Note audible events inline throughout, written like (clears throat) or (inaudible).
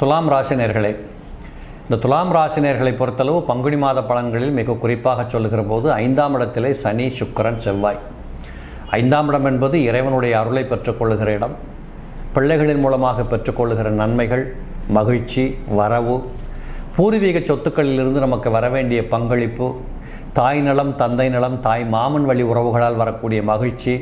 துலாம் ராசினியர்களே இந்த துலாம் ராசினியர்களை பொறுத்தளவு பங்குனி மாத பலன்களில் மிக குறிப்பாக சொல்லுகிற போது ஐந்தாம் இடத்திலே சனி சுக்கரன் செவ்வாய். ஐந்தாம் இடம் என்பது இறைவனுடைய அருளை பெற்றுக்கொள்ளுகிற இடம். பிள்ளைகளின் மூலமாக பெற்றுக்கொள்ளுகிற நன்மைகள் மகிழ்ச்சி வரவு பூர்வீக சொத்துக்களிலிருந்து நமக்கு வர வேண்டிய பங்களிப்பு தாய் நலம் தந்தை நலம் தாய் மாமன் வழி உறவுகளால் வரக்கூடிய மகிழ்ச்சி.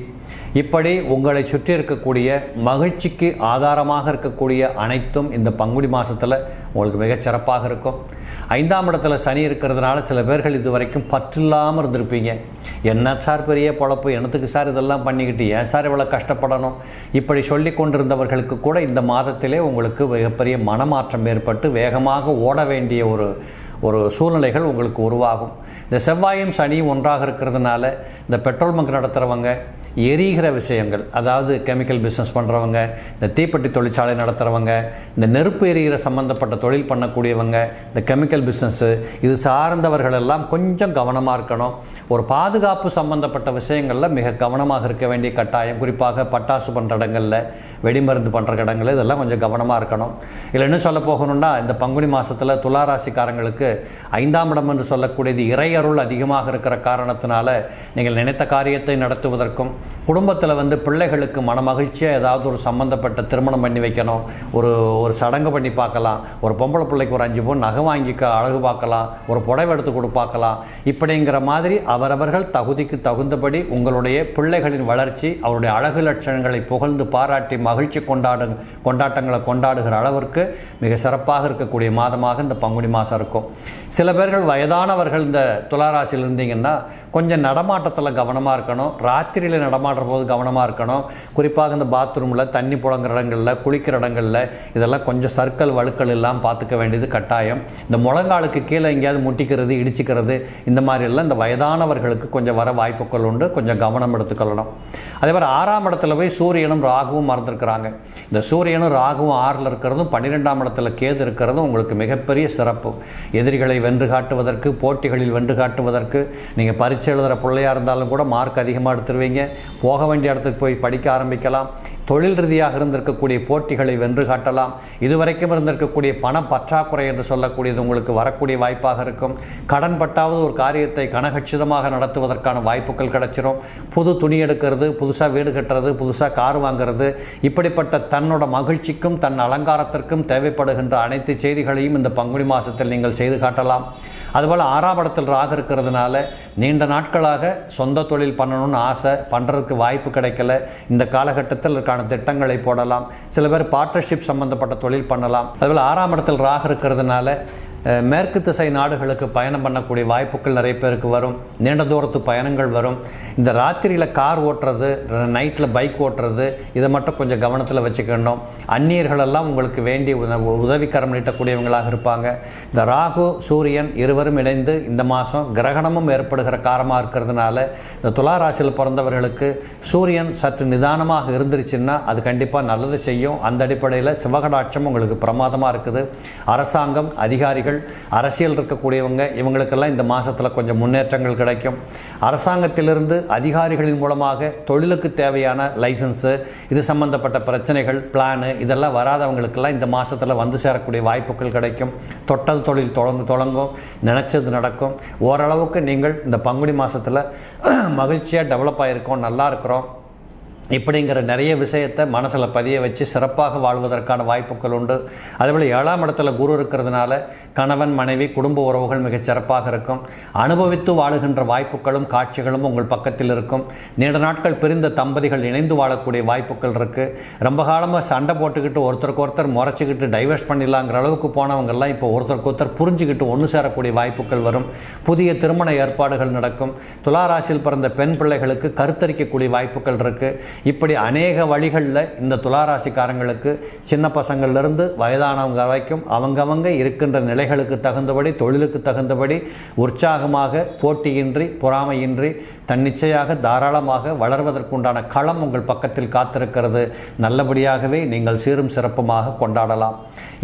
இப்படி உங்களை சுற்றி இருக்கக்கூடிய மகிழ்ச்சிக்கு ஆதாரமாக இருக்கக்கூடிய அனைத்தும் இந்த பங்குனி மாதத்தில் உங்களுக்கு மிகச் சிறப்பாக இருக்கும். ஐந்தாம் இடத்துல சனி இருக்கிறதுனால சில பேர்கள் இது வரைக்கும் பற்றில்லாமல் இருந்திருப்பீங்க. என்ன சார் பெரிய பொழப்பு? எனத்துக்கு சார் இதெல்லாம் பண்ணிக்கிட்டு? ஏன் சார் இவ்வளோ கஷ்டப்படணும்? இப்படி சொல்லி கொண்டிருந்தவர்களுக்கு கூட இந்த மாதத்திலே உங்களுக்கு மிகப்பெரிய மனமாற்றம் ஏற்பட்டு வேகமாக ஓட வேண்டிய ஒரு ஒரு சூழ்நிலைகள் உங்களுக்கு உருவாகும். இந்த செவ்வாயும் சனியும் ஒன்றாக இருக்கிறதுனால இந்த பெட்ரோல் பங்க் நடத்துகிறவங்க எரிகிற விஷயங்கள் அதாவது கெமிக்கல் பிஸ்னஸ் பண்ணுறவங்க இந்த தீப்பெட்டி தொழிற்சாலை நடத்துகிறவங்க இந்த நெருப்பு எரிகிற சம்மந்தப்பட்ட தொழில் பண்ணக்கூடியவங்க இந்த கெமிக்கல் பிஸ்னஸ்ஸு இது சார்ந்தவர்கள் எல்லாம் கொஞ்சம் கவனமாக இருக்கணும். ஒரு பாதுகாப்பு சம்மந்தப்பட்ட விஷயங்களில் மிக கவனமாக இருக்க வேண்டிய கட்டாயம். குறிப்பாக பட்டாசு பண்ணுற இடங்களில் வெடிமருந்து பண்ணுற இடங்களில் இதெல்லாம் கொஞ்சம் கவனமாக இருக்கணும். இல்லை என்ன சொல்ல போகணும்னா இந்த பங்குனி மாதத்தில் துளாராசிக்காரங்களுக்கு ஐந்தாம் இடம் என்று சொல்லக்கூடியது இறையருள் அதிகமாக இருக்கிற காரணத்தினால நீங்கள் நினைத்த காரியத்தை நடத்துவதற்கும் குடும்பத்தில் வந்து பிள்ளைகளுக்கு மனமகிழ்ச்சியாக ஏதாவது ஒரு சம்மந்தப்பட்ட திருமணம் பண்ணி வைக்கணும். ஒரு ஒரு சடங்கு பண்ணி பார்க்கலாம். ஒரு பொம்பளை பிள்ளைக்கு ஒரு அஞ்சு பவுன் நகை வாங்கிக்க அழகு பார்க்கலாம். ஒரு புடவை எடுத்து கொடு பார்க்கலாம். இப்படிங்கிற மாதிரி அவரவர்கள் தகுதிக்கு தகுந்தபடி உங்களுடைய பிள்ளைகளின் வளர்ச்சி அவருடைய அழகு லட்சணங்களை புகழ்ந்து பாராட்டி மகிழ்ச்சி கொண்டாடு கொண்டாட்டங்களை கொண்டாடுகிற அளவிற்கு மிக சிறப்பாக இருக்கக்கூடிய மாதமாக இந்த பங்குனி மாதம் இருக்கும். சில பேர்கள் வயதானவர்கள் இந்த துளாராசியில் இருந்தீங்கன்னா கொஞ்சம் நடமாட்டத்தில் கவனமாக இருக்கணும். ராத்திரியில் நடமாடுற போது கவனமாக இருக்கணும். குறிப்பாக இந்த பாத்ரூமில் தண்ணி புழங்குற இடங்களில் குளிக்கிற இடங்களில் இதெல்லாம் கொஞ்சம் சர்க்கல் வழுக்கள் எல்லாம் பார்த்துக்க வேண்டியது கட்டாயம். இந்த முழங்காலுக்கு கீழே எங்கேயாவது முட்டிக்கிறது இடிச்சிக்கிறது இந்த மாதிரி எல்லாம் இந்த வயதானவர்களுக்கு கொஞ்சம் வர வாய்ப்புகள் உண்டு. கொஞ்சம் கவனம் எடுத்துக்கொள்ளணும். அதே மாதிரி ஆறாம் இடத்துல போய் சூரியனும் ராகுவும் மறந்துருக்கிறாங்க. இந்த சூரியனும் ராகுவும் ஆறில் இருக்கிறதும் பன்னிரெண்டாம் இடத்துல கேது இருக்கிறதும் உங்களுக்கு மிகப்பெரிய சிறப்பு. எதிரிகளை வென்று காட்டுவதற்கு போட்டிகளில் வென்று காட்டுவதற்கு நீங்கள் பரீட்சை எழுதுகிற பிள்ளையாக இருந்தாலும் கூட மார்க் அதிகமாக எடுத்துருவீங்க. போக வேண்டிய இடத்துக்கு போய் படிக்க ஆரம்பிக்கலாம். தொழில் ரீதியாக இருந்திருக்கக்கூடிய போட்டிகளை வென்று காட்டலாம். இதுவரைக்கும் இருந்திருக்கக்கூடிய பண பற்றாக்குறை என்று சொல்லக்கூடியது உங்களுக்கு வரக்கூடிய வாய்ப்பாக இருக்கும். கடன் பட்டாவது ஒரு காரியத்தை கனகச்சிதமாக நடத்துவதற்கான வாய்ப்புகள் கிடைச்சிரும். புது துணி எடுக்கிறது புதுசாக வீடு கட்டுறது புதுசாக கார் வாங்குறது இப்படிப்பட்ட தன்னோட மகிழ்ச்சிக்கும் தன் அலங்காரத்திற்கும் தேவைப்படுகின்ற அனைத்து செய்திகளையும் இந்த பங்குனி மாதத்தில் நீங்கள் செய்து காட்டலாம். அதுபோல் ஆறாம் இடத்தில் ராக இருக்கிறதுனால நீண்ட நாட்களாக சொந்த தொழில் பண்ணணும்னு ஆசை பண்ணுறதுக்கு வாய்ப்பு கிடைக்கல. இந்த காலகட்டத்தில் இருக்கான திட்டங்களை போடலாம். சில பேர் பார்ட்னர்ஷிப் சம்மந்தப்பட்ட தொழில் பண்ணலாம். அதுபோல் ஆறாம் இடத்தில் ராக இருக்கிறதுனால மேற்கு திசை நாடுகளுக்கு பயணம் பண்ணக்கூடிய வாய்ப்புகள் நிறைய பேருக்கு வரும். நீண்ட தூரத்து பயணங்கள் வரும். இந்த ராத்திரியில் கார் ஓட்டுறது நைட்டில் பைக் ஓட்டுறது இதை மட்டும் கொஞ்சம் கவனத்தில் வச்சுக்கணும். அந்நியர்களெல்லாம் உங்களுக்கு வேண்டிய உத- உதவிக்கரம் நீட்டக்கூடியவங்களாக இருப்பாங்க. இந்த ராகு சூரியன் இருவரும் இணைந்து இந்த மாதம் கிரகணமும் ஏற்படுகிற காரமாக இருக்கிறதுனால இந்த துலா ராசியில் பிறந்தவர்களுக்கு சூரியன் சற்று நிதானமாக இருந்துருச்சுன்னா அது கண்டிப்பாக நல்லது செய்யும். அந்த அடிப்படையில் சிவகடாட்சம் உங்களுக்கு பிரமாதமாக இருக்குது. அரசாங்கம் அதிகாரிகள் அரசியல் இருக்கக்கூடியவங்க இவங்களுக்கெல்லாம் இந்த மாதத்தில் கொஞ்சம் முன்னேற்றங்கள் கிடைக்கும். அரசாங்கத்திலிருந்து அதிகாரிகளின் மூலமாக தொழிலுக்கு தேவையான லைசன்ஸு இது சம்பந்தப்பட்ட பிரச்சனைகள் பிளானு இதெல்லாம் வராதவங்களுக்கெல்லாம் இந்த மாதத்தில் வந்து சேரக்கூடிய வாய்ப்புகள் கிடைக்கும். தொட்டது தொழில் தொடங்கு தொடங்கும் நினச்சது நடக்கும். ஓரளவுக்கு நீங்கள் இந்த பங்குனி மாதத்தில் மகிழ்ச்சியாக டெவலப் ஆகிருக்கோம் நல்லா இருக்கிறோம். இப்படிங்கிற நிறைய விஷயத்தை மனசில் பதிய வச்சு சிறப்பாக வாழ்வதற்கான வாய்ப்புகள் உண்டு. அதேபோல் ஏழாம் இடத்துல குரு இருக்கிறதுனால கணவன் மனைவி குடும்ப உறவுகள் மிகச் சிறப்பாக இருக்கும். அனுபவித்து வாழுகின்ற வாய்ப்புகளும் காட்சிகளும் உங்கள் பக்கத்தில் இருக்கும். நீண்ட நாட்கள் பிரிந்த தம்பதிகள் இணைந்து வாழக்கூடிய வாய்ப்புகள் இருக்குது ரொம்ப காலமாக சண்டை போட்டுக்கிட்டு ஒருத்தருக்கு ஒருத்தர் முறைச்சிக்கிட்டு டைவர்ஸ் பண்ணிடலாங்கிற அளவுக்கு போனவங்கெல்லாம் இப்போ ஒருத்தருக்கு ஒருத்தர் புரிஞ்சுக்கிட்டு ஒன்று சேரக்கூடிய வாய்ப்புகள் வரும். புதிய திருமண ஏற்பாடுகள் நடக்கும். துளாராசியில் பிறந்த பெண் பிள்ளைகளுக்கு கருத்தரிக்கக்கூடிய வாய்ப்புகள் இருக்குது இப்படி அநேக வழிகளில் இந்த துளாராசிக்காரங்களுக்கு சின்ன பசங்கள்லேருந்து வயதானவங்க வரைக்கும் அவங்கவங்க இருக்கின்ற நிலைகளுக்கு தகுந்தபடி தொழிலுக்கு தகுந்தபடி உற்சாகமாக போட்டியின்றி பொறாமையின்றி தன்னிச்சையாக தாராளமாக வளர்வதற்குண்டான களம் உங்கள் பக்கத்தில் காத்திருக்கிறது. நல்லபடியாகவே நீங்கள் சீரும் சிறப்புமாக கொண்டாடலாம்.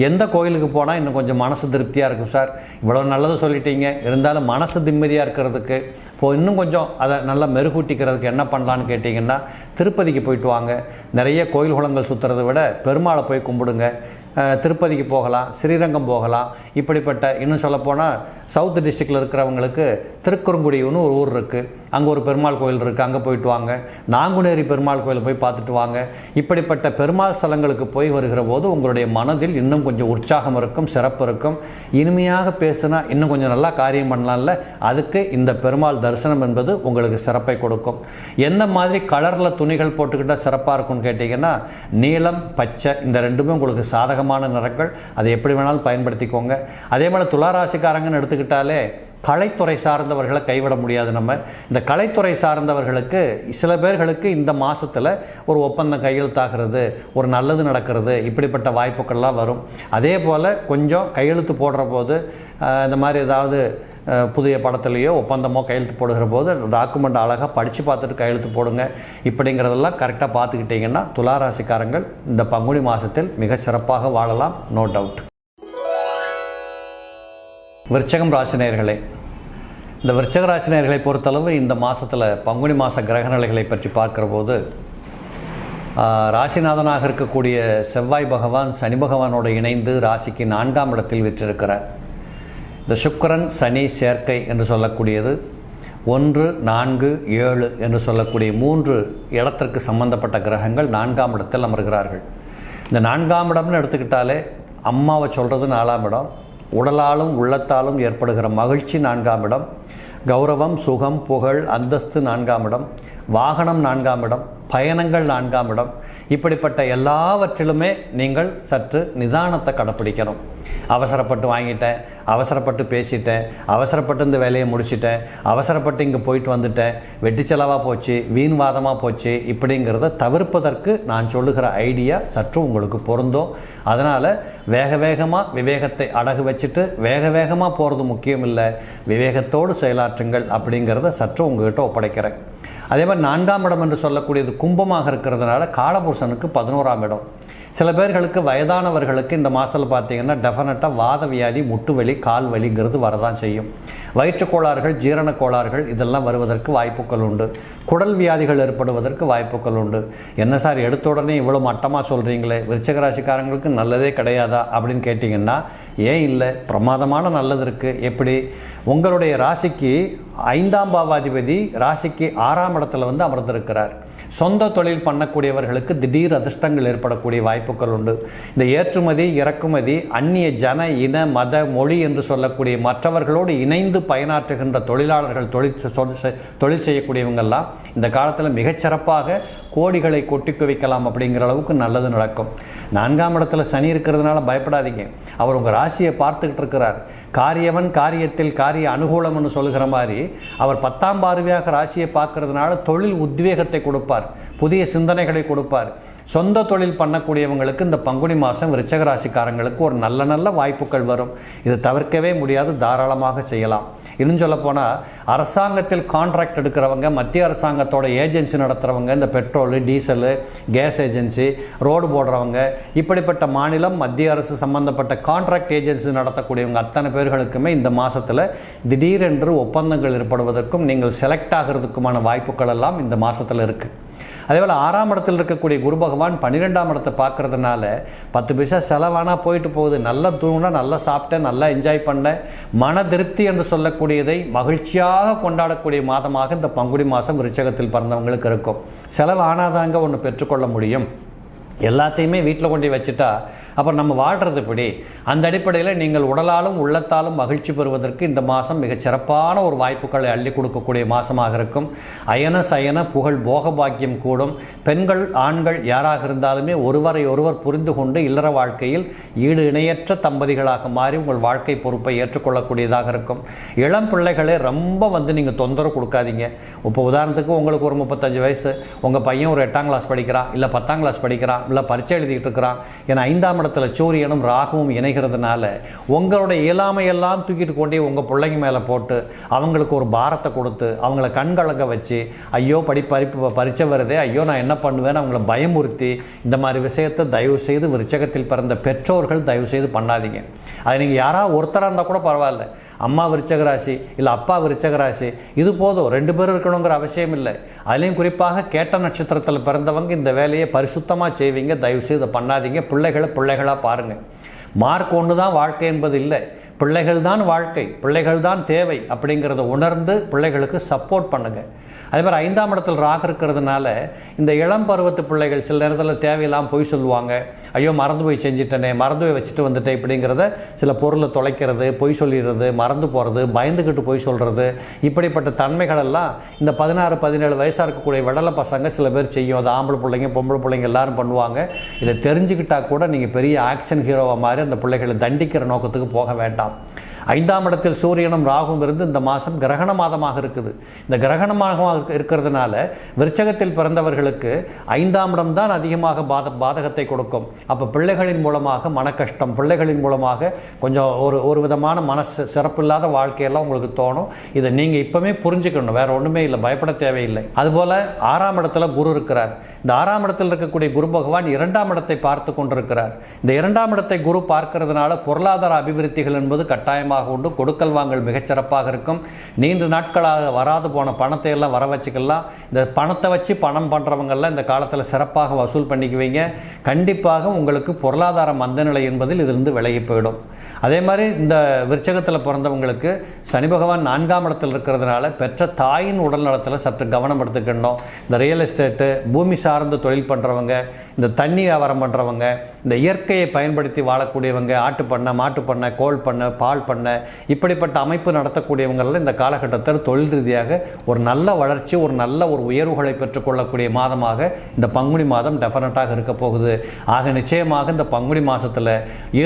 எந்த கோயிலுக்கு போனால் இன்னும் கொஞ்சம் மனசு திருப்தியாக இருக்கும் சார்? இவ்வளோ நல்லது சொல்லிட்டீங்க. இருந்தாலும் மனசு நிம்மதியாக இருக்கிறதுக்கு இப்போ இன்னும் கொஞ்சம் அதை நல்லா மெருகூட்டிக்கிறதுக்கு என்ன பண்ணலான்னு கேட்டிங்கன்னா திருப்பதிக்கு போயிட்டு வாங்க. நிறைய கோயில் குளங்கள் சுற்றுறதை விட பெருமாளை போய் கும்பிடுங்க. திருப்பதிக்கு போகலாம் ஸ்ரீரங்கம் போகலாம். இப்படிப்பட்ட இன்னும் சொல்லப்போனால் சவுத் டிஸ்ட்ரிக்டில் இருக்கிறவங்களுக்கு திருக்குறுங்குடின்னு ஒரு ஊர் இருக்குது அங்கே ஒரு பெருமாள் கோயில் இருக்குது அங்கே போயிட்டு வாங்க. நாங்குநேரி பெருமாள் கோயில் போய் பார்த்துட்டு வாங்க. இப்படிப்பட்ட பெருமாள் ஸ்தலங்களுக்கு போய் வருகிற போது உங்களுடைய மனதில் இன்னும் கொஞ்சம் உற்சாகம் இருக்கும் சிறப்பு இருக்கும். இனிமையாக பேசுனா இன்னும் கொஞ்சம் நல்லா காரியம் பண்ணலாம்ல? அதுக்கு இந்த பெருமாள் தரிசனம் என்பது உங்களுக்கு சிறப்பை கொடுக்கும். எந்த மாதிரி கலரில் துணிகள் போட்டுக்கிட்டால் சிறப்பாக இருக்கும்னு கேட்டிங்கன்னா நீலம் பச்சை இந்த ரெண்டுமே உங்களுக்கு சாதகம் சாதகமான நிறங்கள். அதை எப்படி வேணாலும் பயன்படுத்திக்கோங்க. அதே போல் துளாராசிக்காரங்கன்னு எடுத்துக்கிட்டாலே கலைத்துறை சார்ந்தவர்களை கைவிட முடியாது நம்ம. இந்த கலைத்துறை சார்ந்தவர்களுக்கு சில பேர்களுக்கு இந்த மாதத்தில் ஒரு ஒப்பந்தம் கையெழுத்தாகிறது ஒரு நல்லது நடக்கிறது இப்படிப்பட்ட வாய்ப்புகள்லாம் வரும். அதே போல் கொஞ்சம் கையெழுத்து போடுற போது இந்த மாதிரி ஏதாவது புதிய படத்துலையோ ஒப்பந்தமோ கையெழுத்து போடுகிற போது டாக்குமெண்ட் அழகாக படித்து பார்த்துட்டு கையெழுத்து போடுங்க. இப்படிங்கிறதெல்லாம் கரெக்டாக பார்த்துக்கிட்டிங்கன்னா துளாராசிக்காரங்கள் இந்த பங்குனி மாதத்தில் மிக சிறப்பாக வாழலாம். நோ டவுட் விருச்சகம் ராசினியர்களே இந்த விருச்சக ராசினியர்களை பொறுத்தளவு இந்த மாதத்தில் பங்குனி மாத கிரக நிலைகளை பற்றி பார்க்குற போது ராசிநாதனாக இருக்கக்கூடிய செவ்வாய் பகவான் சனி பகவானோடு இணைந்து ராசிக்கு நான்காம் இடத்தில் விற்றிருக்கிறார். இந்த சுக்கரன் சனி சேர்க்கை என்று சொல்லக்கூடியது ஒன்று நான்கு ஏழு என்று சொல்லக்கூடிய மூன்று இடத்திற்கு சம்பந்தப்பட்ட கிரகங்கள் நான்காம் இடத்தில் அமர்கிறார்கள். இந்த நான்காம் இடம்னு எடுத்துக்கிட்டாலே அம்மாவை சொல்கிறது நாலாம் இடம் உடலாலும் உள்ளத்தாலும் ஏற்படுகிற மகிழ்ச்சி நான்காம் இடம். கௌரவம் சுகம் புகழ் அந்தஸ்து நான்காம் இடம். வாகனம் நான்காம் இடம். பயணங்கள் நான்காம் இடம். இப்படிப்பட்ட எல்லாவற்றிலுமே நீங்கள் சற்று நிதானத்தை கடைப்பிடிக்கணும். அவசரப்பட்டு வாங்கிட்டேன் அவசரப்பட்டு பேசிட்டேன் அவசரப்பட்டு இந்த வேலையை முடிச்சிட்டேன் அவசரப்பட்டு இங்கே போயிட்டு வந்துட்டேன் வெட்டி செலவாக போச்சு வீண்வாதமாக போச்சு இப்படிங்கிறத தவிர்ப்பதற்கு நான் சொல்லுகிற ஐடியா சற்று உங்களுக்கு பொருந்தும். அதனால் வேக வேகமாக விவேகத்தை அடகு வச்சுட்டு வேக வேகமாக போகிறது முக்கியம் இல்லை விவேகத்தோடு செயலாற்றுங்கள் அப்படிங்கிறத சற்று உங்ககிட்ட ஒப்படைக்கிறேன். அதே மாதிரி நான்காம் இடம் என்று சொல்லக்கூடியது கும்பமாக இருக்கிறதுனால காலபுருஷனுக்கு பதினோராம் இடம். சில பேர்களுக்கு வயதானவர்களுக்கு இந்த மாதத்தில் பார்த்தீங்கன்னா டெஃபினட்டாக வாத வியாதி முட்டு வலி கால் வலிங்கிறது வரதான் செய்யும். வயிற்றுக்கோளாறுகள் ஜீரண கோளாறுகள் இதெல்லாம் வருவதற்கு வாய்ப்புகள் உண்டு. குடல் வியாதிகள் ஏற்படுவதற்கு வாய்ப்புகள் உண்டு. என்ன சார் எடுத்த உடனே இவ்வளோ மட்டமாக சொல்கிறீங்களே விருச்சகராசிக்காரங்களுக்கு நல்லதே கிடையாதா? அப்படின்னு கேட்டிங்கன்னா ஏன் இல்லை? பிரமாதமான நல்லது இருக்குது எப்படி? உங்களுடைய ராசிக்கு ஐந்தாம் பாவாதிபதி ராசிக்கு ஆறாம் இடத்துல வந்து அமர்ந்திருக்கிறார். சொந்த தொழில் பண்ணக்கூடியவர்களுக்கு திடீர் அதிர்ஷ்டங்கள் ஏற்படக்கூடிய வாய்ப்புகள் உண்டு. இந்த ஏற்றுமதி இறக்குமதி அந்நிய ஜன இன மத மொழி என்று சொல்லக்கூடிய மற்றவர்களோடு இணைந்து பயனாற்றுகின்ற தொழிலாளர்கள் தொழில் செ- தொழில் செய்யக்கூடியவங்கெல்லாம் இந்த காலத்தில் மிகச்சிறப்பாக கோடிகளை கொட்டி குவிக்கலாம் அப்படிங்கிற அளவுக்கு நல்லது நடக்கும். நான்காம் இடத்துல சனி இருக்கிறதுனால பயப்படாதீங்க. அவர் உங்கள் ராசியை பார்த்துக்கிட்டு இருக்கிறார். காரியவன் காரியத்தில் காரிய அனுகூலம்னு சொல்லுகிற மாதிரி அவர் பத்தாம் பார்வையாக ராசியை பார்க்கறதுனால தொழில் உத்வேகத்தை கொடுப்பார். புதிய சிந்தனைகளை கொடுப்பார். சொந்த தொழில் பண்ணக்கூடியவங்களுக்கு இந்த பங்குனி மாதம் விருச்சக ராசிக்காரங்களுக்கு ஒரு நல்ல நல்ல வாய்ப்புகள் வரும். இது தவிர்க்கவே முடியாது தாராளமாக செய்யலாம். இன்னும் சொல்லப்போனால் அரசாங்கத்தில் கான்ட்ராக்ட் எடுக்கிறவங்க மத்திய அரசாங்கத்தோட ஏஜென்சி நடத்துகிறவங்க இந்த petrol diesel gas agency road போடுறவங்க இப்படிப்பட்ட மாநிலம் மத்திய அரசு சம்பந்தப்பட்ட கான்ட்ராக்ட் ஏஜென்சி நடத்தக்கூடியவங்க அத்தனை பேர் பேர்களுக்குமே இந்த மாதத்தில் திடீரென்று ஒப்பந்தங்கள் ஏற்படுவதற்கும் நீங்கள் செலக்ட் ஆகிறதுக்குமான வாய்ப்புகள் எல்லாம் இந்த மாதத்தில் இருக்குது அதேபோல் ஆறாம் இடத்தில் இருக்கக்கூடிய குரு பகவான் பன்னிரெண்டாம் இடத்தை பார்க்கறதுனால பத்து பைசா செலவானா போயிட்டு போகுது. நல்லா தூங்கினா நல்லா சாப்பிட்டேன் நல்லா என்ஜாய் பண்ணேன் மன திருப்தி என்று சொல்லக்கூடியதை மகிழ்ச்சியாக கொண்டாடக்கூடிய மாதமாக இந்த பங்குடி மாதம் விருச்சகத்தில் பிறந்தவங்களுக்கு இருக்கும். செலவு ஆனாதாங்க ஒன்று பெற்றுக்கொள்ள முடியும். எல்லாத்தையுமே வீட்டில் கொண்டு வச்சுட்டா அப்புறம் நம்ம வாழ்கிறது இப்படி அந்த அடிப்படையில் நீங்கள் உடலாலும் உள்ளத்தாலும் மகிழ்ச்சி பெறுவதற்கு இந்த மாதம் மிகச் சிறப்பான ஒரு வாய்ப்புகளை அள்ளி கொடுக்கக்கூடிய மாதமாக இருக்கும். அயன சயன புகழ் போக பாக்கியம் கூடும். பெண்கள் ஆண்கள் யாராக இருந்தாலுமே ஒருவரை ஒருவர் புரிந்து கொண்டு இல்லற வாழ்க்கையில் ஈடு இணையற்ற தம்பதிகளாக மாறி உங்கள் வாழ்க்கை பொறுப்பை ஏற்றுக்கொள்ளக்கூடியதாக இருக்கும். இளம் பிள்ளைகளே ரொம்ப வந்து நீங்கள் தொந்தரவு கொடுக்காதீங்க. இப்போ உதாரணத்துக்கு உங்களுக்கு ஒரு முப்பத்தஞ்சு வயசு உங்கள் பையன் ஒரு எட்டாம் கிளாஸ் படிக்கிறான் இல்லை பத்தாம் கிளாஸ் படிக்கிறான் இல்லை பரீட்சை எழுதிட்டு இருக்கிறான் ஏன்னா ஐந்தாம் இடத்துல சூரியனும் ராகுவும் இணைகிறதுனால உங்களுடைய இயலாமையெல்லாம் தூக்கிட்டு கொண்டே உங்கள் பிள்ளைங்க மேலே போட்டு அவங்களுக்கு ஒரு பாரத்தை கொடுத்து அவங்கள கண்கலங்க வச்சு ஐயோ படி பறிப்பு பரீட்சை வருதே ஐயோ நான் என்ன பண்ணுவேன்னு அவங்கள பயமுறுத்தி இந்த மாதிரி விஷயத்தை தயவு செய்து விருச்சகத்தில் பிறந்த பெற்றோர்கள் தயவு செய்து பண்ணாதீங்க. அது நீங்கள் யாராவது ஒருத்தராக இருந்தால் கூட பரவாயில்ல. அம்மா விருச்சக ராசி இல்லை அப்பா விருச்சக ராசி இது போதும். ரெண்டு பேரும் இருக்கணுங்கிற அவசியம் இல்லை. அதுலேயும் குறிப்பாக கேட்ட நட்சத்திரத்தில் பிறந்தவங்க இந்த வேலையை பரிசுத்தமாக செய்வீங்க. தயவு செய்து பண்ணாதீங்க. பிள்ளைகளை பிள்ளை பிள்ளைகளாக பாருங்கள் மார்க் ஒன்று தான் வாழ்க்கை என்பது இல்லை பிள்ளைகள் தான் வாழ்க்கை பிள்ளைகள் தான் தேவை அப்படிங்கிறத உணர்ந்து பிள்ளைகளுக்கு சப்போர்ட் பண்ணுங்கள் அதே மாதிரி ஐந்தாம் இடத்தில் ராக இருக்கிறதுனால இந்த இளம் பருவத்து பிள்ளைகள் சில நேரத்தில் தேவையில்லாமல் பொய் சொல்லுவாங்க. ஐயோ மறந்து போய் செஞ்சிட்டனே மறந்து போய் வச்சுட்டு வந்துட்டேன் இப்படிங்கிறத சில பொருளை தொலைக்கிறது பொய் சொல்லிடுறது மறந்து போகிறது பயந்துக்கிட்டு பொய் சொல்கிறது இப்படிப்பட்ட தன்மைகளெல்லாம் இந்த பதினாறு பதினேழு வயசாக இருக்கக்கூடிய விடலை பசங்க சில பேர் செய்யும். அது ஆம்பளை பிள்ளைங்க பொம்பளை பிள்ளைங்க எல்லாரும் பண்ணுவாங்க. இதை தெரிஞ்சுக்கிட்டா கூட நீங்கள் பெரிய ஆக்ஷன் ஹீரோவாக மாதிரி அந்த பிள்ளைகளை தண்டிக்கிற நோக்கத்துக்கு போக வேண்டாம். ครับ ஐந்தாம் இடத்தில் சூரியனும் ராகும் இருந்து இந்த மாதம் கிரகண மாதமாக இருக்குது. இந்த கிரகணமாக இருக்கிறதுனால விருச்சகத்தில் பிறந்தவர்களுக்கு ஐந்தாம் இடம் தான் அதிகமாக பாத பாதகத்தை கொடுக்கும். அப்போ பிள்ளைகளின் மூலமாக மன கஷ்டம் பிள்ளைகளின் மூலமாக கொஞ்சம் ஒரு ஒரு விதமான மனசு சிறப்பில்லாத வாழ்க்கையெல்லாம் உங்களுக்கு தோணும். இதை நீங்கள் இப்போவே புரிஞ்சுக்கணும். வேறு ஒன்றுமே இல்லை. பயப்பட தேவையில்லை. அதுபோல் ஆறாம் இடத்துல குரு இருக்கிறார். இந்த ஆறாம் இடத்தில் இருக்கக்கூடிய குரு பகவான் இரண்டாம் இடத்தை பார்த்து கொண்டிருக்கிறார். இந்த இரண்டாம் இடத்தை குரு பார்க்கறதுனால பொருளாதார அபிவிருத்திகள் என்பது கட்டாயமாக உண்டு. கொடுக்கல் வாங்கல் மிகச்சிறப்பாக இருக்கும். நீண்ட நாட்களாக வராது போன பணத்தை எல்லாம் வர வச்சுக்கலாம். இந்த பணத்தை வச்சு பணம் பண்ணுறவங்கெல்லாம் இந்த காலத்தில் சிறப்பாக வசூல் பண்ணிக்குவீங்க. கண்டிப்பாக உங்களுக்கு பொருளாதார மந்தநிலை என்பதில் இதிலிருந்து விலகி போயிடும். அதே மாதிரி இந்த விருச்சகத்தில் பிறந்தவங்களுக்கு சனி பகவான் நான்காம் இடத்தில் இருக்கிறதுனால பெற்ற தாயின் உடல் நலத்தில் சற்று கவனம் எடுத்துக்கணும். இந்த ரியல் எஸ்டேட்டு பூமி சார்ந்து தொழில் பண்ணுறவங்க இந்த தண்ணி வியாபாரம் பண்ணுறவங்க இந்த இயற்கையை பயன்படுத்தி வாழக்கூடியவங்க ஆட்டு பண்ணை மாட்டு பண்ணை கோல் பண்ணை பால் பண்ணை இப்படிப்பட்ட அமைப்பு நடத்தக்கூடியவங்களில் இந்த காலகட்டத்தில் தொழில் ரீதியாக ஒரு நல்ல வளர்ச்சி ஒரு நல்ல ஒரு உயர்வுகளை பெற்றுக்கொள்ளக்கூடிய மாதமாக இந்த பங்குனி மாதம் டெஃபினட்டாக இருக்க போகுது. ஆக நிச்சயமாக இந்த பங்குனி மாதத்தில்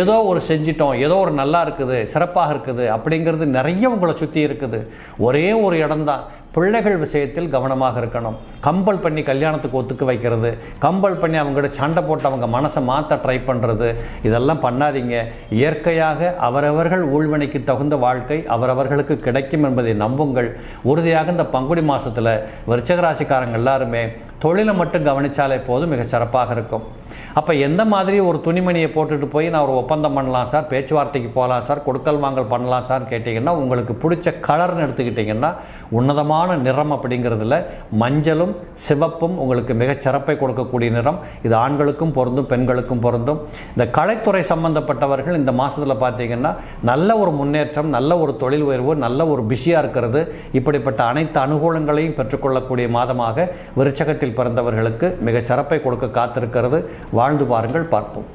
ஏதோ ஒரு செஞ்சிட்டோம் ஏதோ ஒரு நல்லா இருக்குது சிறப்பாக இருக்குது அப்படிங்கிறது நிறைய உங்களை சுற்றி இருக்குது. ஒரே ஒரு இடம்தான். பிள்ளைகள் விஷயத்தில் கவனமாக இருக்கணும். கம்பல் பண்ணி கல்யாணத்துக்கு ஒத்துக்க வைக்கிறது. கம்பல் பண்ணி அவங்ககிட்ட சண்டை போட்டு அவங்க மனசை மாற்ற ட்ரை பண்ணுறது இதெல்லாம் பண்ணாதீங்க. இயற்கையாக அவரவர்கள் ஊழ்வினைக்கு தகுந்த வாழ்க்கை அவரவர்களுக்கு கிடைக்கும் என்பதை நம்புங்கள். உறுதியாக இந்த பங்குனி மாதத்தில் விருச்சகராசிக்காரங்க எல்லாருமே தொழிலை மட்டும் கவனித்தாலே போதும் மிக சிறப்பாக இருக்கும். அப்போ எந்த மாதிரி ஒரு துணிமணியை போட்டுட்டு போய் நான் ஒரு ஒப்பந்தம் பண்ணலாம் சார்? பேச்சுவார்த்தைக்கு போகலாம் சார்? கொடுக்கல் வாங்கல் பண்ணலாம் சார்? கேட்டிங்கன்னா உங்களுக்கு பிடிச்ச கலர்னு எடுத்துக்கிட்டிங்கன்னா உன்னதமான நிறம் அப்படிங்கிறதுல மஞ்சளும் சிவப்பும் உங்களுக்கு மிகச்சிறப்பை கொடுக்கக்கூடிய நிறம். இது ஆண்களுக்கும் பொருந்தும் பெண்களுக்கும் பொருந்தும். இந்த கலைத்துறை சம்பந்தப்பட்டவர்கள் இந்த மாதத்தில் பார்த்தீங்கன்னா நல்ல ஒரு முன்னேற்றம் நல்ல ஒரு தொழில் உயர்வு நல்ல ஒரு பிஸியாக இருக்கிறது. இப்படிப்பட்ட அனைத்து அனுகூலங்களையும் பெற்றுக்கொள்ளக்கூடிய மாதமாக விருச்சகத்தில் பிறந்தவர்களுக்கு மிக சிறப்பை கொடுக்க காத்திருக்கிறது. வாழ்ந்து பாருங்கள் பார்ப்போம்.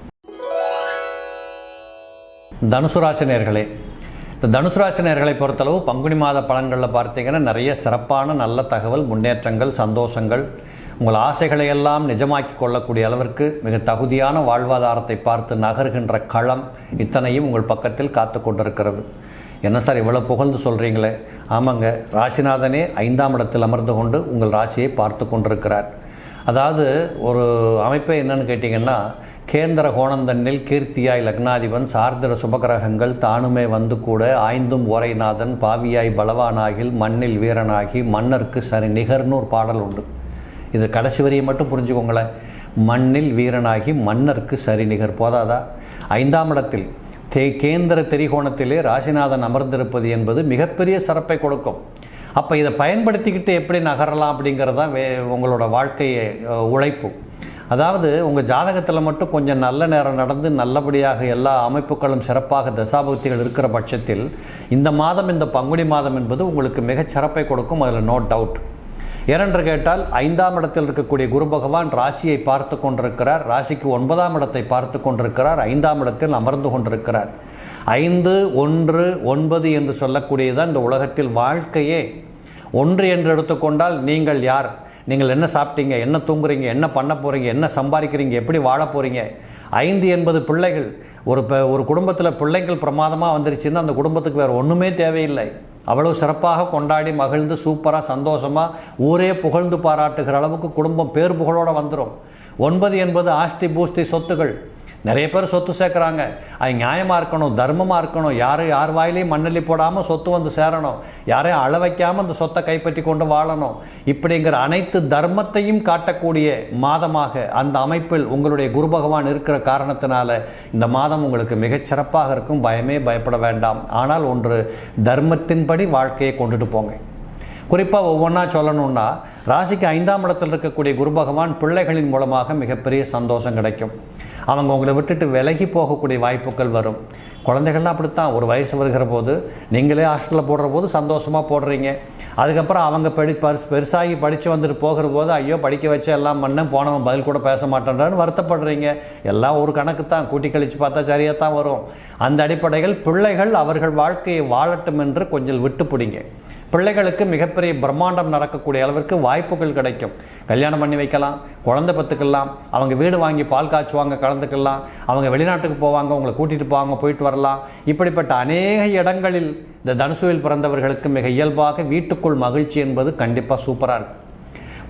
தனுசு நேர்களே இந்த தனுசு ராசி பொறுத்தளவு பங்குனி மாத பலன்களில் பார்த்தீங்கன்னா நிறைய சிறப்பான நல்ல தகவல் முன்னேற்றங்கள் சந்தோஷங்கள். உங்கள் ஆசைகளை எல்லாம் நிஜமாக்கி கொள்ளக்கூடிய அளவிற்கு மிக தகுதியான வாழ்வாதாரத்தை பார்த்து நகர்கின்ற களம் இத்தனையும் உங்கள் பக்கத்தில் காத்து கொண்டிருக்கிறது. என்ன சார் இவ்வளோ புகழ்ந்து சொல்கிறீங்களே ஆமாங்க ராசிநாதனே ஐந்தாம் இடத்தில் அமர்ந்து கொண்டு உங்கள் ராசியை பார்த்து கொண்டிருக்கிறார். அதாவது ஒரு அமைப்பை என்னன்னு கேட்டிங்கன்னா கேந்திர கோணந்தன்னில் கீர்த்தியாய் லக்னாதிபன் சார்திர சுபகிரகங்கள் தானுமே வந்து கூட ஆய்ந்தும் ஓரைநாதன் பாவியாய் பலவானாகில் மண்ணில் வீரனாகி மன்னருக்கு சரி நிகர்னு ஒரு பாடல் உண்டு. இது கடைசி வரியை மட்டும் புரிஞ்சுக்கோங்களேன். மண்ணில் வீரனாகி மன்னருக்கு சரி நிகர். போதாதா? ஐந்தாம் இடத்தில் தே கேந்திர திரிகோணத்திலே ராசிநாதன் அமர்ந்திருப்பது என்பது மிகப்பெரிய சிறப்பை கொடுக்கும். அப்போ இதை பயன்படுத்திக்கிட்டு எப்படி நகரலாம் அப்படிங்கிறது தான் வே உங்களோட வாழ்க்கையை உழைப்பு. அதாவது உங்கள் ஜாதகத்தில் மட்டும் கொஞ்சம் நல்ல நேரம் நடந்து நல்லபடியாக எல்லா அமைப்புகளும் சிறப்பாக தசாபக்திகள் இருக்கிற பட்சத்தில் இந்த மாதம் இந்த பங்குனி மாதம் என்பது உங்களுக்கு மிகச் சிறப்பை கொடுக்கும். அதில் நோ டவுட் ஏனென்று கேட்டால் ஐந்தாம் இடத்தில் இருக்கக்கூடிய குரு பகவான் ராசியை பார்த்து கொண்டிருக்கிறார். ராசிக்கு ஒன்பதாம் இடத்தை பார்த்து கொண்டிருக்கிறார். ஐந்தாம் இடத்தில் அமர்ந்து கொண்டிருக்கிறார். ஐந்து ஒன்று ஒன்பது என்று சொல்லக்கூடியதான் இந்த உலகத்தில் வாழ்க்கையே. ஒன்று என்று எடுத்துக்கொண்டால் நீங்கள் யார்? நீங்கள் என்ன சாப்பிட்டீங்க? என்ன தூங்குறீங்க? என்ன பண்ண போகிறீங்க என்ன சம்பாதிக்கிறீங்க? எப்படி வாழ போகிறீங்க ஐந்து என்பது பிள்ளைகள். ஒரு ஒரு குடும்பத்தில் பிள்ளைகள் பிரமாதமாக வந்துருச்சுன்னா அந்த குடும்பத்துக்கு வேறு ஒன்றுமே தேவையில்லை. அவ்வளோ சிறப்பாக கொண்டாடி மகிழ்ந்து சூப்பராக சந்தோஷமாக ஊரே புகழ்ந்து பாராட்டுகிற அளவுக்கு குடும்பம் பேர் புகழோடு வந்துடும் ஒன்பது என்பது ஆஸ்தி பூஸ்தி சொத்துகள். நிறைய பேர் சொத்து சேர்க்குறாங்க. அது நியாயமாக இருக்கணும் தர்மமாக இருக்கணும். யாரும் யார் வாயிலையும் மண்ணள்ளி போடாமல் சொத்து வந்து சேரணும். யாரையும் அள வைக்காமல் அந்த சொத்தை கைப்பற்றி கொண்டு வாழணும். இப்படிங்கிற அனைத்து தர்மத்தையும் காட்டக்கூடிய மாதமாக அந்த அமைப்பில் உங்களுடைய குரு பகவான் இருக்கிற காரணத்தினால இந்த மாதம் உங்களுக்கு மிகச்சிறப்பாக இருக்கும். பயமே பயப்பட வேண்டாம். ஆனால் ஒன்று தர்மத்தின்படி வாழ்க்கையை கொண்டுட்டு போங்க. குறிப்பாக ஒவ்வொன்றா சொல்லணும்னா ராசிக்கு ஐந்தாம் இடத்தில் இருக்கக்கூடிய குரு பகவான் பிள்ளைகளின் மூலமாக மிகப்பெரிய சந்தோஷம் கிடைக்கும். அவங்க உங்களை விட்டுட்டு விலகி போகக்கூடிய வாய்ப்புகள் வரும். குழந்தைகள்லாம் அப்படித்தான். ஒரு வயசு வருகிற போது நீங்களே ஹாஸ்டலில் போடுற போது சந்தோஷமாக போடுறீங்க. அதுக்கப்புறம் அவங்க படி பரிசு பெருசாகி படித்து வந்துட்டு போகிற போது ஐயோ படிக்க வச்சு எல்லாம் பண்ண போனவன் பதில் கூட பேச மாட்டேன்றான்னு வருத்தப்படுறீங்க. எல்லாம் ஒரு கணக்கு தான் கூட்டி கழித்து பார்த்தா சரியாக தான் வரும். அந்த அடிப்படையில் பிள்ளைகள் அவர்கள் வாழ்க்கையை வாழட்டும் என்று கொஞ்சம் விட்டு பிடிங்க பிள்ளைகளுக்கு மிகப்பெரிய பிரம்மாண்டம் நடக்கக்கூடிய அளவிற்கு வாய்ப்புகள் கிடைக்கும். கல்யாணம் பண்ணி வைக்கலாம் குழந்தை பத்துக்கலாம் அவங்க வீடு வாங்கி பால் காய்ச்சுவாங்க கலந்துக்கலாம் அவங்க வெளிநாட்டுக்கு போவாங்க உங்களை கூட்டிகிட்டு போவாங்க போயிட்டு வரலாம். இப்படிப்பட்ட அநேக இடங்களில் இந்த தனுசுவில் பிறந்தவர்களுக்கு மிக இயல்பாக வீட்டுக்குள் மகிழ்ச்சி என்பது கண்டிப்பாக சூப்பராக இருக்கும்.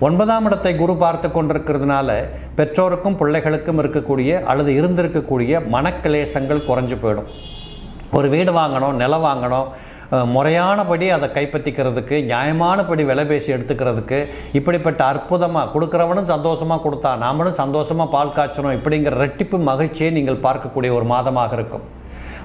ஒன்பதாம் இடத்தை குரு பார்த்து கொண்டிருக்கிறதுனால பெற்றோருக்கும் பிள்ளைகளுக்கும் இருக்கக்கூடிய அல்லது இருந்திருக்கக்கூடிய மனக்கிளேசங்கள் குறைஞ்சு போயிடும். ஒரு வீடு வாங்கணும் நிலம் வாங்கணும் முறையானபடி அதை கைப்பற்றிக்கிறதுக்கு நியாயமானபடி விலை பேசி எடுத்துக்கிறதுக்கு இப்படிப்பட்ட அற்புதமாக கொடுக்குறவனும் சந்தோஷமாக கொடுத்தா நாமளும் சந்தோஷமாக பால் காய்ச்சணும் இப்படிங்கிற ரெட்டிப்பு மகிழ்ச்சியை நீங்கள் பார்க்கக்கூடிய ஒரு மாதமாக இருக்கும்.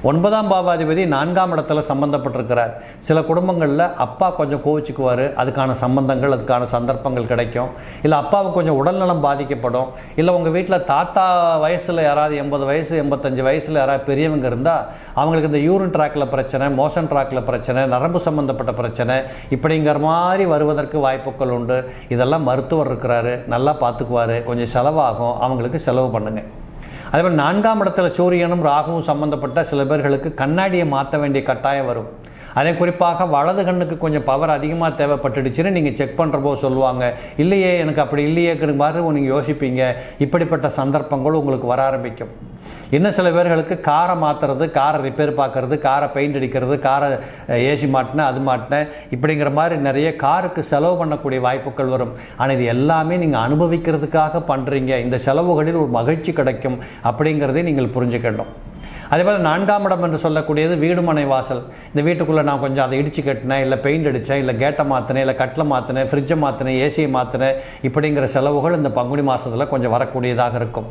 ஒன்பதாம் பாவாதிபதி நான்காம் இடத்துல சம்பந்தப்பட்டிருக்கிறார். சில குடும்பங்களில் அப்பா கொஞ்சம் கோவிச்சுக்குவார் அதுக்கான சம்பந்தங்கள் அதுக்கான சந்தர்ப்பங்கள் கிடைக்கும். இல்லை அப்பாவுக்கு கொஞ்சம் உடல்நலம் பாதிக்கப்படும். இல்லை உங்கள் வீட்டில் தாத்தா வயசில் யாராவது எண்பது வயசு எண்பத்தஞ்சு வயசில் யாராவது பெரியவங்க இருந்தால் அவங்களுக்கு இந்த யூரின் ட்ராக்கில் பிரச்சனை மோஷன் ட்ராக்கில் பிரச்சனை நரம்பு சம்மந்தப்பட்ட பிரச்சனை இப்படிங்கிற மாதிரி வருவதற்கு வாய்ப்புகள் உண்டு. இதெல்லாம் மருத்துவர் இருக்கிறாரு நல்லா பார்த்துக்குவார் கொஞ்சம் செலவாகும் அவங்களுக்கு செலவு பண்ணுங்கள் அதே மாதிரி நான்காம் இடத்துல சூரியனும் ராகுவும் சம்பந்தப்பட்ட சில பேர்களுக்கு கண்ணாடியை மாற்ற வேண்டிய கட்டாயம் வரும். அதே குறிப்பாக வலது கண்ணுக்கு கொஞ்சம் பவர் அதிகமாக தேவைப்பட்டுடுச்சுன்னு நீங்கள் செக் பண்ணுறப்போ சொல்லுவாங்க. இல்லையே எனக்கு அப்படி இல்லையேங்கிற மாதிரி நீங்கள் யோசிப்பீங்க. இப்படிப்பட்ட சந்தர்ப்பங்கள் உங்களுக்கு வர ஆரம்பிக்கும். இன்னும் சில பேர்களுக்கு காரை மாற்றுறது காரை ரிப்பேர் பார்க்கறது காரை பெயிண்ட் அடிக்கிறது காரை ஏசி மாட்டினேன் அது மாட்டினேன். இப்படிங்கிற மாதிரி நிறைய காருக்கு செலவு பண்ணக்கூடிய வாய்ப்புகள் வரும். ஆனால் இது எல்லாமே நீங்கள் அனுபவிக்கிறதுக்காக பண்ணுறீங்க இந்த செலவுகளில் ஒரு மகிழ்ச்சி கிடைக்கும். அப்படிங்கிறதே நீங்கள் புரிஞ்சுக்கணும். அதே போல் நான்காம் இடம் என்று சொல்லக்கூடியது வீடு மனை வாசல். இந்த வீட்டுக்குள்ளே நான் கொஞ்சம் அதை இடிச்சு கட்டினேன் இல்லை பெயிண்ட் அடித்தேன் இல்லை கேட்டை மாற்றினேன் இல்லை கட்டில் மாற்றினேன் ஃப்ரிட்ஜை மாற்றினேன் ஏசியை மாற்றினேன் இப்படிங்கிற செலவுகள் இந்த பங்குனி மாதத்தில் கொஞ்சம் வரக்கூடியதாக இருக்கும்.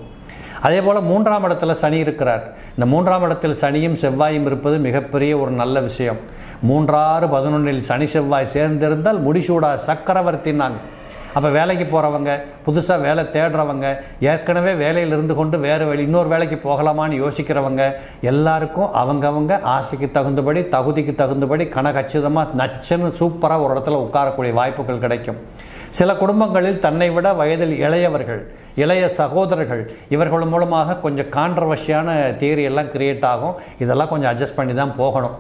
அதே போல் மூன்றாம் இடத்துல சனி இருக்கிறார். இந்த மூன்றாம் இடத்தில் சனியும் செவ்வாயும் இருப்பது மிகப்பெரிய ஒரு நல்ல விஷயம். மூன்றாறு பதினொன்றில் சனி செவ்வாய் சேர்ந்திருந்தால் முடிசூடா சக்கரவர்த்தி நாங்கள் அப்போ வேலைக்கு போகிறவங்க புதுசாக வேலை தேடுறவங்க ஏற்கனவே வேலையில் இருந்து கொண்டு வேறு வேலை இன்னொரு வேலைக்கு போகலாமான்னு யோசிக்கிறவங்க எல்லாருக்கும் அவங்கவங்க ஆசைக்கு தகுந்தபடி தகுதிக்கு தகுந்தபடி கனகச்சிதமாக நச்சுன்னு சூப்பராக ஒரு இடத்துல உட்காரக்கூடிய வாய்ப்புகள் கிடைக்கும். சில குடும்பங்களில் தன்னை விட வயதில் இளையவர்கள் இளைய சகோதரர்கள் இவர்கள் மூலமாக கொஞ்சம் கான்ட்ரவர்ஷியான தியரி எல்லாம் கிரியேட் ஆகும். இதெல்லாம் கொஞ்சம் அட்ஜஸ்ட் பண்ணி தான் போகணும்.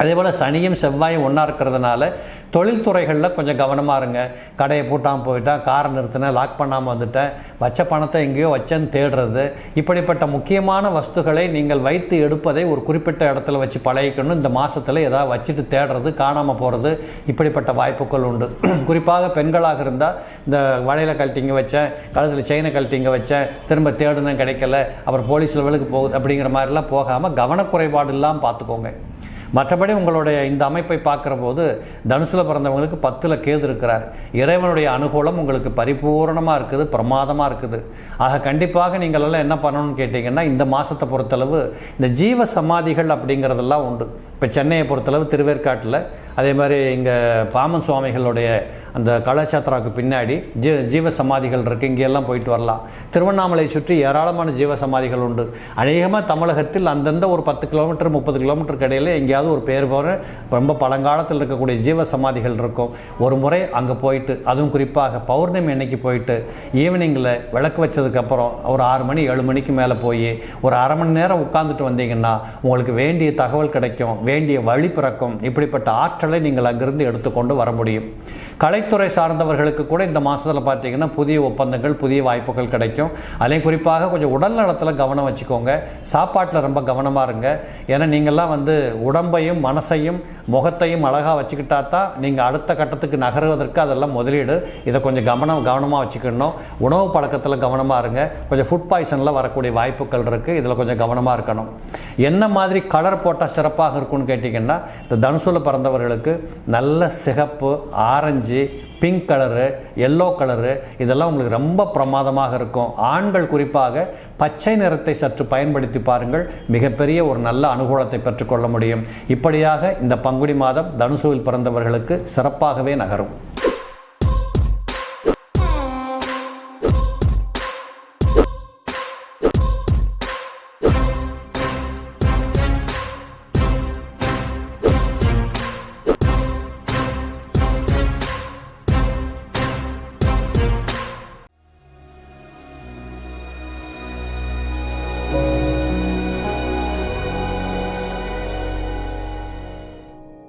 அதே போல் சனியும் செவ்வாயும் ஒன்றா இருக்கிறதுனால தொழில்துறைகளில் கொஞ்சம் கவனமாக இருங்க. கடையை பூட்டாமல் போயிட்டேன் காரை நிறுத்தினேன் லாக் பண்ணாமல் வந்துட்டேன். வச்ச பணத்தை எங்கேயோ வச்சேன்னு தேடுறது. இப்படிப்பட்ட முக்கியமான வஸ்துக்களை நீங்கள் வைத்து எடுப்பதை ஒரு குறிப்பிட்ட இடத்துல வச்சு பழகிக்கணும். இந்த மாதத்தில் ஏதாவது வச்சுட்டு தேடுறது காணாமல் போகிறது இப்படிப்பட்ட வாய்ப்புகள் உண்டு. (clears throat) குறிப்பாக பெண்களாக இருந்தால் இந்த வலையில் கழட்டிங்க வச்சேன் கழுத்தில் செயினை கழட்டிங்க வச்சேன் திரும்ப தேடுனேன் கிடைக்கல அப்புறம் போலீஸ் லெவலுக்கு போகுது அப்படிங்கிற மாதிரிலாம் போகாமல் கவனக்குறைபாடு இல்லாமல் பார்த்துக்கோங்க. மற்றபடி உங்களுடைய இந்த அமைப்பை பார்க்குற போது தனுசுல பிறந்தவங்களுக்கு பத்தில் கேது இருக்கிறார். இறைவனுடைய அனுகூலம் உங்களுக்கு பரிபூரணமாக இருக்குது பிரமாதமாக இருக்குது. ஆக கண்டிப்பாக நீங்கள் எல்லாம் என்ன பண்ணணும்னு கேட்டிங்கன்னா இந்த மாதத்தை பொறுத்தளவு இந்த ஜீவ சமாதிகள் அப்படிங்கிறதெல்லாம் உண்டு. இப்போ சென்னையை பொறுத்தளவு திருவேற்காட்டில் அதே மாதிரி இங்கே பாமன் சுவாமிகளுடைய அந்த கலாச்சாத்திராவுக்கு பின்னாடி ஜீ ஜீவ சமாதிகள் இருக்குது இங்கெல்லாம் போயிட்டு வரலாம். திருவண்ணாமலை சுற்றி ஏராளமான ஜீவ சமாதிகள் உண்டு. அநேகமாக தமிழகத்தில் அந்தந்த ஒரு பத்து கிலோமீட்டர் முப்பது கிலோமீட்டருக்கு இடையில எங்கேயாவது ஒரு பேர் போகிற ரொம்ப பழங்காலத்தில் இருக்கக்கூடிய ஜீவ சமாதிகள் இருக்கும். ஒரு முறை அங்கே போயிட்டு அதுவும் குறிப்பாக பௌர்ணமி அன்னைக்கு போயிட்டு ஈவினிங்கில் விளக்கு வச்சதுக்கப்புறம் ஒரு ஆறு மணி ஏழு மணிக்கு மேலே போய் ஒரு அரை மணி நேரம் உட்காந்துட்டு வந்தீங்கன்னா உங்களுக்கு வேண்டிய தகவல் கிடைக்கும் வேண்டிய வழி பிறக்கும். இப்படிப்பட்ட ஆற்றல் நீங்கள் அங்கிருந்து எடுத்துக்கொண்டு வர முடியும். கலைத்துறை சார்ந்தவர்களுக்கு கூட இந்த மாதத்தில் பார்த்தீங்கன்னா புதிய ஒப்பந்தங்கள் புதிய வாய்ப்புகள் கிடைக்கும். அதே குறிப்பாக கொஞ்சம் உடல் நலத்தில் கவனம் வச்சுக்கோங்க. சாப்பாட்டில் ரொம்ப கவனமாக இருங்க. ஏன்னா நீங்கள்லாம் வந்து உடம்பையும் மனசையும் முகத்தையும் அழகாக வச்சுக்கிட்டா தான் நீங்கள் அடுத்த கட்டத்துக்கு நகருவதற்கு அதெல்லாம் முதலீடு. இதை கொஞ்சம் கவனம் கவனமாக வச்சுக்கணும். உணவு பழக்கத்தில் கவனமாக இருங்க. கொஞ்சம் ஃபுட் பாய்சனில் வரக்கூடிய வாய்ப்புகள் இருக்குது இதில் கொஞ்சம் கவனமாக இருக்கணும். என்ன மாதிரி கலர் போட்டால் சிறப்பாக இருக்கும்னு கேட்டிங்கன்னா இந்த தனுசுல பிறந்தவர்களுக்கு நல்ல சிகப்பு orange pink colour yellow colour இதெல்லாம் உங்களுக்கு ரொம்ப பிரமாதமாக இருக்கும். ஆண்கள் குறிப்பாக பச்சை நிறத்தை சற்று பயன்படுத்தி பாருங்கள். மிகப்பெரிய ஒரு நல்ல அனுகூலத்தை பெற்றுக்கொள்ள முடியும். இப்படியாக இந்த பங்குடி மாதம் தனுசுவில் பிறந்தவர்களுக்கு சிறப்பாகவே நகரும்.